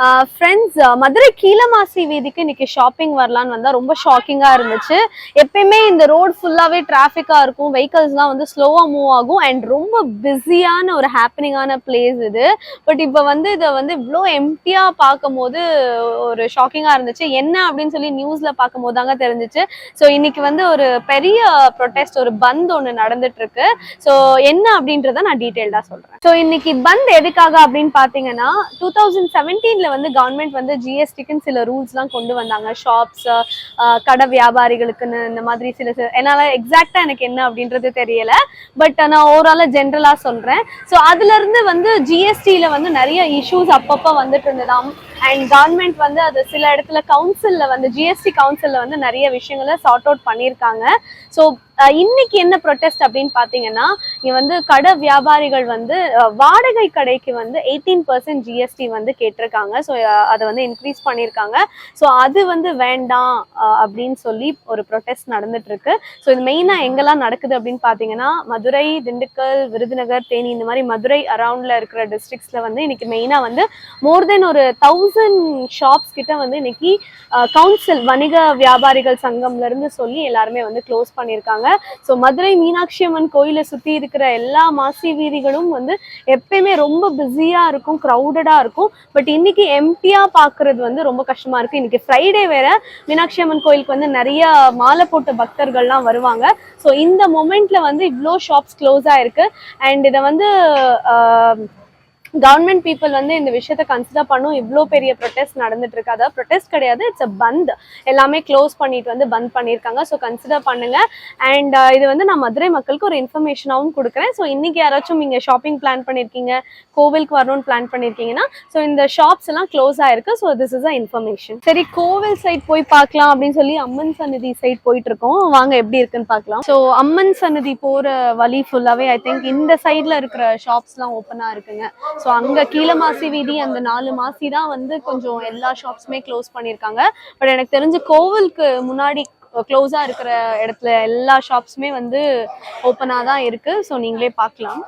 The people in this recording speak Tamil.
ஃப்ரெண்ட்ஸ் மதுரை கீழமாசி வீதிக்கு இன்னைக்கு ஷாப்பிங் வரலான்னு வந்தால் ரொம்ப ஷாக்கிங்காக இருந்துச்சு. எப்பயுமே இந்த ரோடு ஃபுல்லாகவே டிராஃபிக்காக இருக்கும். வெஹிக்கல்ஸ்லாம் வந்து ஸ்லோவாக மூவ் ஆகும். அண்ட் ரொம்ப பிஸியான ஒரு ஹாப்பனிங்கான பிளேஸ் இது. பட் இப்போ வந்து இதை வந்து இவ்வளோ எம்டியாக பார்க்கும் போது ஒரு ஷாக்கிங்காக இருந்துச்சு. என்ன அப்படின்னு சொல்லி நியூஸில் பார்க்கும் போது தாங்க தெரிஞ்சிச்சு. ஸோ இன்னைக்கு வந்து ஒரு பெரிய ப்ரொடெஸ்ட் ஒரு பந்த் ஒன்று நடந்துட்டு இருக்கு ஸோ என்ன அப்படின்றத நான் டீட்டெயில்டாக சொல்கிறேன் ஸோ இன்னைக்கு பந்த் எதுக்காக அப்படின்னு பார்த்தீங்கன்னா டூ தௌசண்ட் செவன்டீனில் வந்து கவர்மெண்ட் வந்து ஜிஎஸ்டிக்குன்னு சில ரூல்ஸ்லாம் கொண்டு வந்தாங்க. ஷாப்ஸ் கடை வியாபாரிகளுக்குன்னு இந்த மாதிரி சில சில என்னால் எக்ஸாக்டாக எனக்கு என்ன அப்படின்றது தெரியல. பட் நான் ஓவரால ஜென்ரலாக சொல்கிறேன் ஸோ அதுலேருந்து வந்து ஜிஎஸ்டியில் வந்து நிறைய இஷ்யூஸ் அப்பப்போ வந்துட்டு இருந்ததாம். அண்ட் கவர்மெண்ட் வந்து அது சில இடத்துல கவுன்சிலில் வந்து ஜிஎஸ்டி கவுன்சிலில் வந்து நிறைய விஷயங்களை சார்ட் அவுட் பண்ணியிருக்காங்க. ஸோ இன்னைக்கு என்ன ப்ரொட்டஸ்ட் அப்படின்னு பார்த்தீங்கன்னா இங்க வந்து கடை வியாபாரிகள் வந்து வாடகை கடைக்கு வந்து எயிட்டீன் பர்சன்ட் ஜிஎஸ்டி வந்து கேட்டிருக்காங்க. ஸோ அதை வந்து இன்க்ரீஸ் பண்ணியிருக்காங்க. ஸோ அது வந்து வேண்டாம் அப்படின்னு சொல்லி ஒரு ப்ரொட்டஸ்ட் நடந்துட்டு இருக்கு ஸோ இது மெயினாக எங்கெல்லாம் நடக்குது அப்படின்னு பார்த்தீங்கன்னா மதுரை திண்டுக்கல் விருதுநகர் தேனி இந்த மாதிரி மதுரை அரவுண்ட்ல இருக்கிற டிஸ்ட்ரிக்ட்ஸ்ல வந்து இன்னைக்கு மெயினாக வந்து மோர் தென் ஒரு தௌசண்ட் ஷாப்ஸ் கிட்ட வந்து இன்னைக்கு கவுன்சில் வணிக வியாபாரிகள் சங்கம்ல இருந்து சொல்லி எல்லாருமே வந்து க்ளோஸ் பண்ணியிருக்காங்க. ஸோ மதுரை மீனாட்சி அம்மன் கோயிலை சுற்றி இருக்கிற எல்லா மாசி வீதிகளும் வந்து எப்பயுமே ரொம்ப பிஸியாக இருக்கும் க்ரௌடடாக இருக்கும். பட் இன்னைக்கு எம்டியாக பார்க்கறது வந்து ரொம்ப கஷ்டமாக இருக்குது இன்னைக்கு ஃப்ரைடே வேற மீனாட்சி அம்மன் கோயிலுக்கு வந்து நிறைய மாலை போட்ட பக்தர்கள்லாம் வருவாங்க. ஸோ இந்த மொமெண்ட்ல வந்து இவ்வளோ ஷாப்ஸ் க்ளோஸ் ஆயிருக்கு அண்ட் இதை வந்து கவர்மெண்ட் பீப்புள் வந்து இந்த விஷயத்த கன்சிடர் பண்ணும். இவ்வளோ பெரிய ப்ரொட்டஸ்ட் நடந்துட்டு இருக்கு அதாவது ப்ரொட்டஸ்ட் கிடையாது. இட்ஸ் அ பந்த் எல்லாமே க்ளோஸ் பண்ணிட்டு வந்து பந்த் பண்ணியிருக்காங்க. ஸோ கன்சிடர் பண்ணுங்க. அண்ட் uh, இது வந்து நான் மதுரை மக்களுக்கு ஒரு இன்ஃபர்மேஷனாகவும் கொடுக்குறேன். ஸோ இன்னைக்கு யாராச்சும் நீங்கள் ஷாப்பிங் பிளான் பண்ணியிருக்கீங்க கோவிலுக்கு வரணும்னு பிளான் பண்ணியிருக்கீங்கன்னா ஸோ இந்த ஷாப்ஸ் எல்லாம் க்ளோஸ் ஆயிருக்கு. So this is a information சரி கோவில் சைட் போய் பார்க்கலாம் அப்படின்னு சொல்லி அம்மன் சன்னதி சைட் போயிட்டு இருக்கோம் வாங்க எப்படி இருக்குன்னு பார்க்கலாம். ஸோ அம்மன் சன்னதி போகிற வழி ஃபுல்லாகவே ஐ திங்க் இந்த சைடில் இருக்கிற ஷாப்ஸ்லாம் ஓப்பனாக இருக்குங்க. ஸோ அங்க கீழ மாசி வீதி அந்த நாலு மாசி தான் வந்து கொஞ்சம் எல்லா ஷாப்ஸுமே க்ளோஸ் பண்ணியிருக்காங்க. பட் எனக்கு தெரிஞ்சு கோவிலுக்கு முன்னாடி க்ளோஸாக இருக்கிற இடத்துல எல்லா ஷாப்ஸுமே வந்து ஓப்பனாக தான் இருக்கு. ஸோ நீங்களே பார்க்கலாம்.